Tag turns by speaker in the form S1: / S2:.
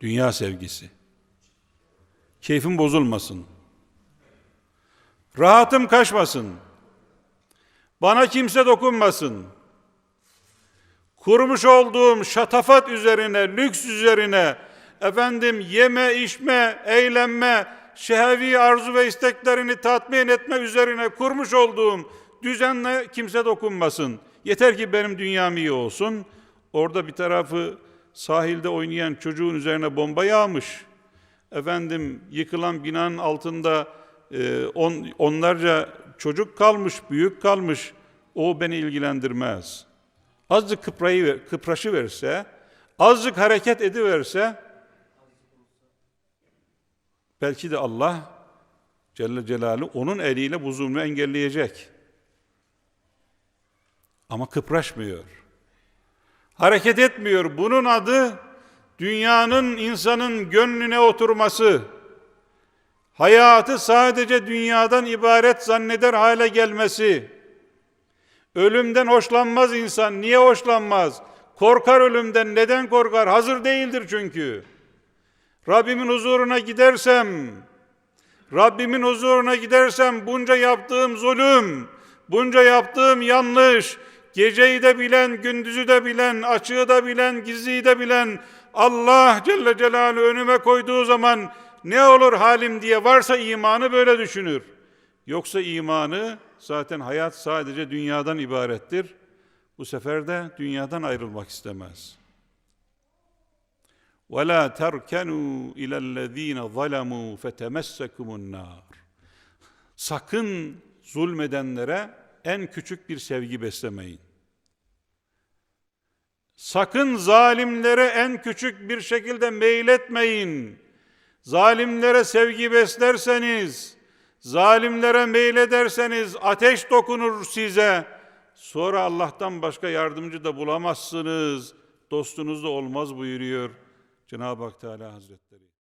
S1: Dünya sevgisi. Keyfim bozulmasın. Rahatım kaçmasın. Bana kimse dokunmasın. Kurmuş olduğum şatafat üzerine, lüks üzerine, efendim yeme, içme, eğlenme, şehevi arzu ve isteklerini tatmin etme üzerine kurmuş olduğum düzenle kimse dokunmasın. Yeter ki benim dünyam iyi olsun. Orada bir tarafı sahilde oynayan çocuğun üzerine bomba yağmış. Efendim yıkılan binanın altında e, on, onlarca çocuk kalmış, büyük kalmış. O beni ilgilendirmez. Azıcık kıprayı, kıpraşı verse, azıcık hareket ediverse, belki de Allah Celle Celaluhu onun eliyle bu zulmü engelleyecek. Ama kıpraşmıyor. Hareket etmiyor. Bunun adı dünyanın insanın gönlüne oturması. Hayatı sadece dünyadan ibaret zanneder hale gelmesi. Ölümden hoşlanmaz insan. Niye hoşlanmaz? Korkar ölümden. Neden korkar? Hazır değildir çünkü. Rabbimin huzuruna gidersem, Rabbimin huzuruna gidersem bunca yaptığım zulüm, bunca yaptığım yanlış, geceyi de bilen, gündüzü de bilen, açığı da bilen, gizliyi de bilen Allah Celle Celaluhu önüme koyduğu zaman ne olur halim diye varsa imanı böyle düşünür. Yoksa imanı zaten hayat sadece dünyadan ibarettir. Bu sefer de dünyadan ayrılmak istemez. وَلَا تَرْكَنُوا اِلَى الَّذ۪ينَ ظَلَمُوا فَتَمَسَّكُمُ النَّارِ Sakın zulmedenlere en küçük bir sevgi beslemeyin. Sakın zalimlere en küçük bir şekilde meyletmeyin. Zalimlere sevgi beslerseniz, zalimlere meylederseniz ateş dokunur size. Sonra Allah'tan başka yardımcı da bulamazsınız. Dostunuz da olmaz buyuruyor Cenab-ı Hak Teala Hazretleri.